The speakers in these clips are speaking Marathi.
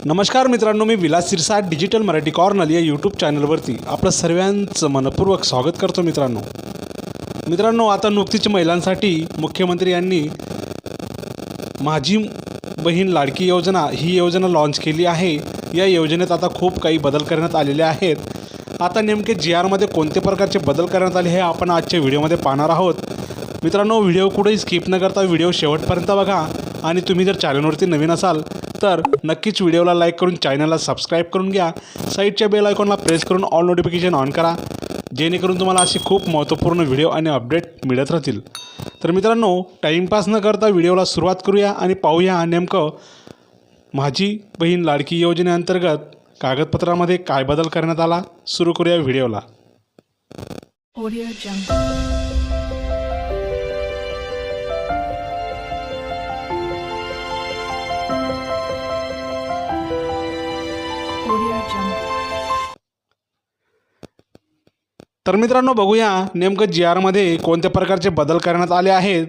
नमस्कार मित्रांनो मी विलास सिरसाट डिजिटल मराठी कॉर्नल या यूट्यूब चॅनलवरती आपलं सर्वांचं मनपूर्वक स्वागत करतो मित्रांनो. मित्रांनो आता नुकतीच महिलांसाठी मुख्यमंत्री यांनी माझी बहीण लाडकी योजना ही योजना लॉन्च केली आहे. या योजनेत आता खूप काही बदल करण्यात आलेले आहेत. आता नेमके जी आरमध्ये कोणते प्रकारचे बदल करण्यात आले हे आपण आजच्या व्हिडिओमध्ये पाहणार आहोत. मित्रांनो व्हिडिओ कुठेही स्किप न करता व्हिडिओ शेवटपर्यंत बघा आणि तुम्ही जर चॅनलवरती नवीन असाल तर नक्कीच व्हिडिओला लाईक करून चॅनलला सबस्क्राईब करून घ्या. साईडच्या बेल आयकॉनला प्रेस करून ऑल नोटिफिकेशन ऑन करा. जेणेकरून तुम्हाला अशी खूप महत्त्वपूर्ण व्हिडिओ आणि अपडेट मिळत राहतील. तर मित्रांनो टाईमपास न करता व्हिडिओला सुरुवात करूया आणि पाहूया नेमकं माझी बहीण लाडकी योजनेअंतर्गत कागदपत्रामध्ये काय बदल करण्यात आला. सुरू करूया व्हिडिओला. तर मित्रांनो बघूया नेमकं जी आरमध्ये कोणत्या प्रकारचे बदल करण्यात आले आहेत.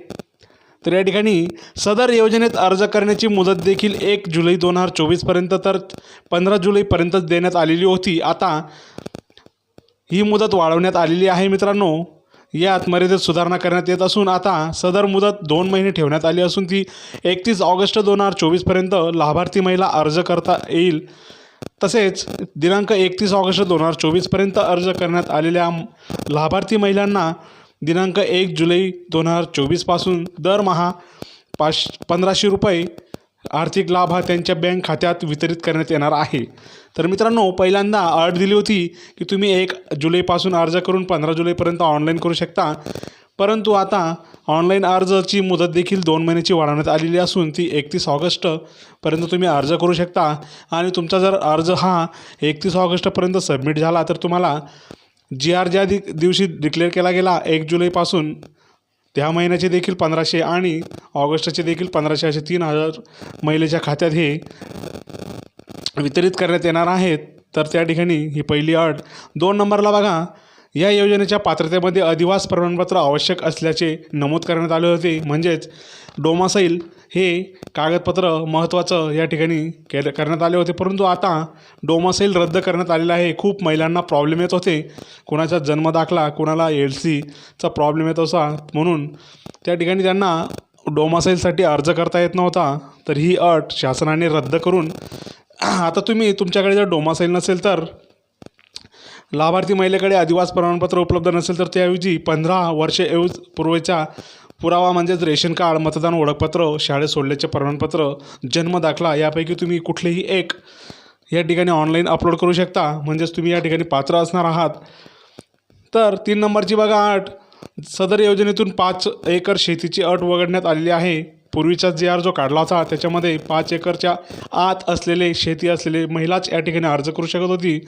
तर या ठिकाणी सदर योजनेत अर्ज करण्याची मुदत देखील एक जुलै दोन हजार चोवीसपर्यंत तर पंधरा जुलैपर्यंतच देण्यात आलेली होती. आता ही मुदत वाढवण्यात आलेली आहे मित्रांनो. यात मर्यादेत सुधारणा करण्यात येत असून आता सदर मुदत दोन महिने ठेवण्यात आली असून ती एकतीस ऑगस्ट दोन हजार चोवीसपर्यंत लाभार्थी महिला अर्ज करता येईल. तसेच दिनांक एकतीस ऑगस्ट दोन हजार चोवीसपर्यंत अर्ज करण्यात आलेल्या लाभार्थी महिलांना दिनांक एक जुलै दोन हजार चोवीसपासून दरमहा पाच पंधराशे रुपये आर्थिक लाभ हा त्यांच्या बँक खात्यात वितरित करण्यात येणार आहे. तर मित्रांनो पहिल्यांदा अट दिली होती की तुम्ही एक जुलैपासून अर्ज करून पंधरा जुलैपर्यंत ऑनलाईन करू शकता. परंतु आता ऑनलाईन अर्जाची मुदत देखील दोन महिन्याची वाढवण्यात आलेली असून ती एकतीस ऑगस्टपर्यंत तुम्ही अर्ज करू शकता. आणि तुमचा जर अर्ज हा एकतीस ऑगस्टपर्यंत सबमिट झाला तर तुम्हाला जी आर ज्या दि दिवशी डिक्लेअर केला गेला एक जुलैपासून त्या महिन्याचे देखील पंधराशे आणि ऑगस्टचे देखील पंधराशे असे तीन हजार महिलेच्या खात्यात हे वितरित करण्यात येणार आहेत. तर त्या ठिकाणी ही पहिली अट दोन नंबरला बघा. या योजनेच्या पात्रतेमध्ये अधिवास प्रमाणपत्र आवश्यक असल्याचे नमूद करण्यात आले होते. म्हणजेच डोमासाईल हे कागदपत्र महत्त्वाचं या ठिकाणी केलं करण्यात आले होते. परंतु आता डोमासाईल रद्द करण्यात आलेलं आहे. खूप महिलांना प्रॉब्लेम येत होते. कोणाचा जन्मदाखला कोणाला एल सीचा प्रॉब्लेम येत असा म्हणून त्या ठिकाणी त्यांना डोमासाईलसाठी अर्ज करता येत नव्हता. तर ही अट शासनाने रद्द करून आता तुम्ही तुमच्याकडे जर डोमासाईल नसेल तर लाभार्थी महिलेकडे अधिवास प्रमाणपत्र उपलब्ध नसेल तर त्याऐवजी पंधरा वर्षे एवज पूर्वीच्या पुरावा म्हणजेच रेशन कार्ड मतदान ओळखपत्र शाळेत सोडल्याचे प्रमाणपत्र जन्मदाखला यापैकी तुम्ही कुठलेही एक या ठिकाणी ऑनलाईन अपलोड करू शकता. म्हणजेच तुम्ही या ठिकाणी पात्र असणार आहात. तर तीन नंबरची बघा अट सदर योजनेतून पाच एकर शेतीची अट वगळण्यात आलेली आहे. पूर्वीचा जे आर जो काढला होता त्याच्यामध्ये पाच एकरच्या आत असलेले शेती असलेले महिलाच या ठिकाणी अर्ज करू शकत होती.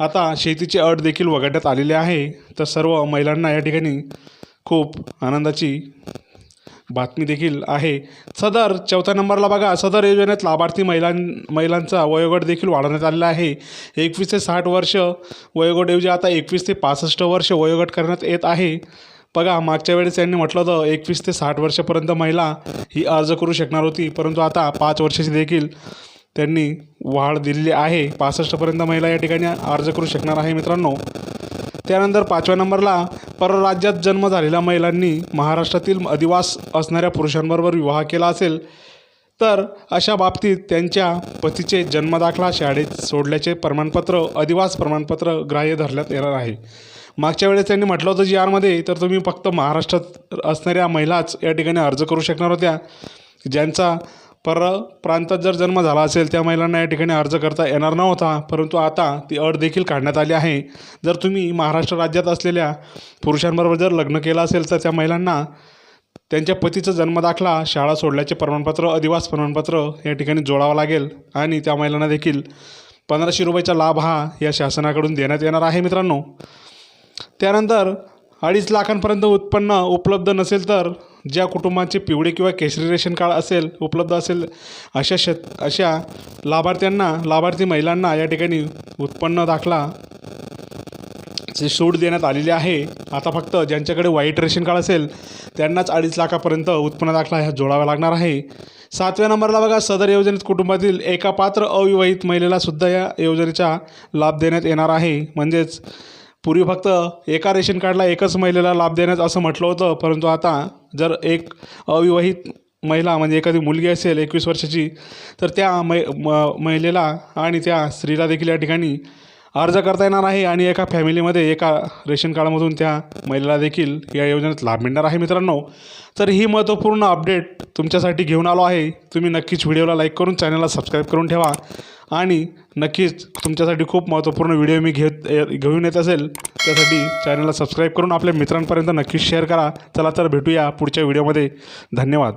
आता शेतीची अट देखील वगळण्यात आलेली आहे तर सर्व महिलांना या ठिकाणी खूप आनंदाची बातमी देखील आहे. सदर चौथ्या नंबरला बघा. सदर योजनेत लाभार्थी महिलां महिलांचा वयोगट देखील वाढवण्यात आलेला आहे. एकवीस ते साठ वर्ष वयोगटऐवजी आता एकवीस ते पासष्ट वर्ष वयोगट करण्यात येत आहे. बघा मागच्या वेळेस यांनी म्हटलं होतं एकवीस ते साठ वर्षापर्यंत महिला ही अर्ज करू शकणार होती परंतु आता पाच वर्षाची देखील त्यांनी वाढ दिलेली आहे. पासष्टपर्यंत महिला या ठिकाणी अर्ज करू शकणार आहे मित्रांनो. त्यानंतर पाचव्या नंबरला परराज्यात जन्म झालेल्या महिलांनी महाराष्ट्रातील अधिवास असणाऱ्या पुरुषांबरोबर विवाह केला असेल तर अशा बाबतीत त्यांच्या पतीचे जन्मदाखला शाळेत सोडल्याचे प्रमाणपत्र अधिवास प्रमाणपत्र ग्राह्य धरण्यात येणार आहे. मागच्या वेळेस त्यांनी म्हटलं होतं जी आरमध्ये तर तुम्ही फक्त महाराष्ट्रात असणाऱ्या महिलाच या ठिकाणी अर्ज करू शकणार होत्या ज्यांचा पर प्रांतात जर जन्म झाला असेल त्या महिलांना या ठिकाणी अर्ज करता येणार नव्हता. परंतु आता ती अट देखील काढण्यात आली आहे. जर तुम्ही महाराष्ट्र राज्यात असलेल्या पुरुषांबरोबर जर लग्न केलं असेल तर त्या महिलांना त्यांच्या पतीचं जन्मदाखला शाळा सोडल्याचे प्रमाणपत्र अधिवास प्रमाणपत्र या ठिकाणी जोडावं लागेल. आणि त्या महिलांना देखील पंधराशे रुपयाचा लाभ हा या शासनाकडून देण्यात येणार आहे मित्रांनो. त्यानंतर अडीच लाखांपर्यंत उत्पन्न उपलब्ध नसेल तर ज्या कुटुंबांचे पिवळे किंवा केशरी रेशन कार्ड असेल उपलब्ध असेल अशा शेत अशा लाभार्थ्यांना लाभार्थी महिलांना या ठिकाणी उत्पन्न दाखला ची सूट देण्यात आलेली आहे. आता फक्त ज्यांच्याकडे वाईट रेशन कार्ड असेल त्यांनाच अडीच लाखापर्यंत उत्पन्न दाखला ह्या जोडावा लागणार आहे. सातव्या नंबरला बघा सदर योजनेत कुटुंबातील एका पात्र अविवाहित महिलेला सुद्धा या योजनेचा लाभ देण्यात येणार आहे. म्हणजेच पूर्वी फक्त एका रेशन कार्डला एकच महिलेला लाभ देण्यात असं म्हटलं होतं परंतु आता जर एक अविवाहित महिला म्हणजे एखादी मुलगी असेल एकवीस वर्षाची तर त्या मै म महिलेला आणि त्या स्त्रीला देखील या ठिकाणी अर्ज करता येणार आहे आणि एका फॅमिलीमध्ये एका रेशन कार्डमधून त्या महिलेला देखील या योजनेत लाभ मिळणार आहे मित्रांनो. तर ही महत्त्वपूर्ण अपडेट तुमच्यासाठी घेऊन आलो आहे. तुम्ही नक्कीच व्हिडिओला लाईक करून चॅनलला सबस्क्राईब करून ठेवा. आणि नक्कीच तुमच्यासाठी खूप महत्त्वपूर्ण व्हिडिओ मी घेत घेऊन येत असेल त्यासाठी चॅनलला सबस्क्राईब करून आपल्या मित्रांपर्यंत नक्कीच शेअर करा. चला तर भेटूया पुढच्या व्हिडिओमध्ये. धन्यवाद.